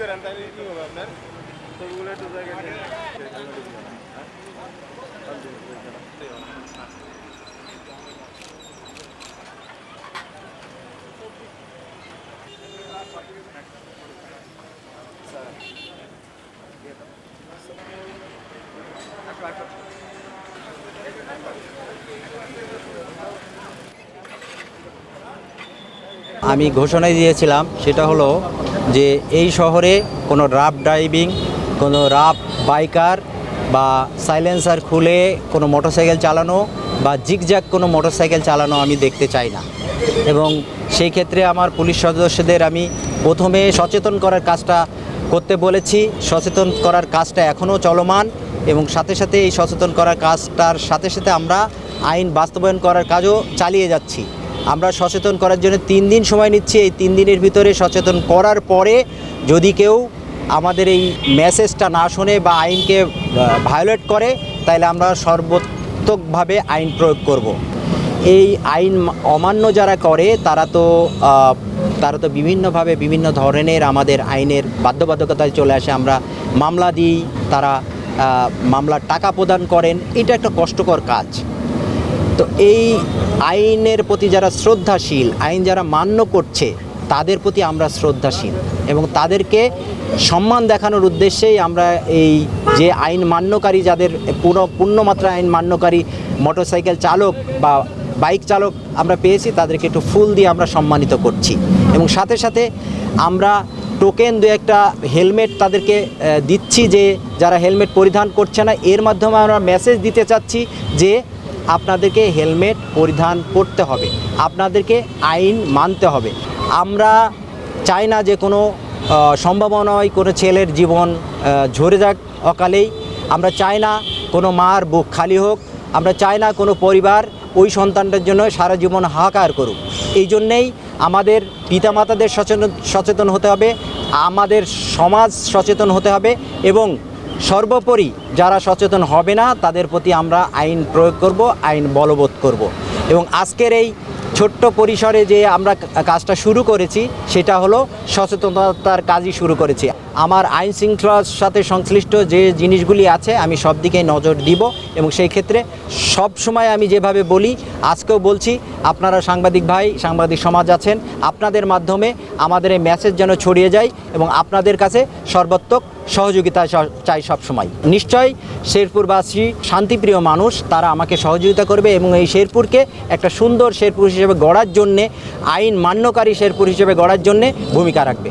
করেন তাহলে কি হবে আপনার ছবিগুলো একটু জায়গায় নিয়ে আমি ঘোষণা দিয়েছিলাম, সেটা হলো যে এই শহরে কোনো রাফ ড্রাইভিং, কোনো রাফ বাইকার বা সাইলেন্সার খুলে কোনো মোটরসাইকেল চালানো বা জিগজ্যাগ কোনো মোটরসাইকেল চালানো আমি দেখতে চাই না। এবং সেই ক্ষেত্রে আমার পুলিশ সদস্যদের আমি প্রথমে সচেতন করার কাজটা করতে বলেছি, সচেতন করার কাজটা এখনও চলমান এবং সাথে সাথে এই সচেতন করার কাজটার সাথে সাথে আমরা আইন বাস্তবায়ন করার কাজও চালিয়ে যাচ্ছি। আমরা সচেতন করার জন্য তিন দিন সময় নিচ্ছি। এই তিন দিনের ভিতরে সচেতন করার পরে যদি কেউ আমাদের এই মেসেজটা না শোনে বা আইনকে ভায়োলেট করে, তাহলে আমরা সর্বোত্তকভাবে আইন প্রয়োগ করব। এই আইন অমান্য যারা করে, তারা তো তারা তো বিভিন্নভাবে বিভিন্ন ধরনের আমাদের আইনের বাধ্যবাধকতায় চলে আসে। আমরা মামলা দিই, তারা মামলার টাকা প্রদান করেন। এটা একটা কষ্টকর কাজ। তো এই আইনের প্রতি যারা শ্রদ্ধাশীল, আইন যারা মান্য করছে, তাদের প্রতি আমরা শ্রদ্ধাশীল এবং তাদেরকে সম্মান দেখানোর উদ্দেশ্যেই আমরা এই যে আইন মান্যকারী যাদের পুরো পূর্ণমাত্রা আইন মান্যকারী মোটরসাইকেল চালক বা বাইক চালক আমরা পেয়েছি, তাদেরকে একটু ফুল দিয়ে আমরা সম্মানিত করছি এবং সাথে সাথে আমরা টোকেন দু একটা হেলমেট তাদেরকে দিচ্ছি যে যারা হেলমেট পরিধান করছে না, এর মাধ্যমে আমরা মেসেজ দিতে চাচ্ছি যে আপনাদেরকে হেলমেট পরিধান করতে হবে। আপনাদেরকে আইন মানতে হবে। আমরা চাই না যে কোনো সম্ভাবনায় কোনো ছেলের জীবন ঝরে যাক অকালেই। আমরা চাই না কোনো মার বুক খালি হোক। আমরা চাই না কোনো পরিবার ওই সন্তানটার জন্য সারা জীবন হাহাকার করুক। এই জন্যেই আমাদের পিতামাতাদের সচেতন সচেতন হতে হবে। আমাদের সমাজ সচেতন হতে হবে এবং সর্বোপরি যারা সচেতন হবে না, তাদের প্রতি আমরা আইন প্রয়োগ করব, আইন বলবৎ করব। এবং আজকের এই ছোট্ট পরিসরে যে আমরা কাজটা শুরু করেছি, সেটা হলো সচেতনতার কাজই শুরু করেছি। আমার আইন শৃঙ্খলার সাথে সংশ্লিষ্ট যে জিনিসগুলি আছে, আমি সব দিকে নজর দিব এবং সেই ক্ষেত্রে সব সময় আমি যেভাবে বলি, আজকেও বলছি, আপনারা সাংবাদিক ভাই, সাংবাদিক সমাজ আছেন, আপনাদের মাধ্যমে আমাদের এই মেসেজ যেন ছড়িয়ে যায় এবং আপনাদের কাছে সর্বাত্মক সহযোগিতা চাই সব সময় নিশ্চয়ই শেরপুরবাসী শান্তিপ্রিয় মানুষ, তারা আমাকে সহযোগিতা করবে এবং এই শেরপুরকে একটা সুন্দর শেরপুর হিসেবে গড়ার জন্যে, আইন মান্যকারী শেরপুর হিসেবে গড়ার জন্যে ভূমিকা রাখবে।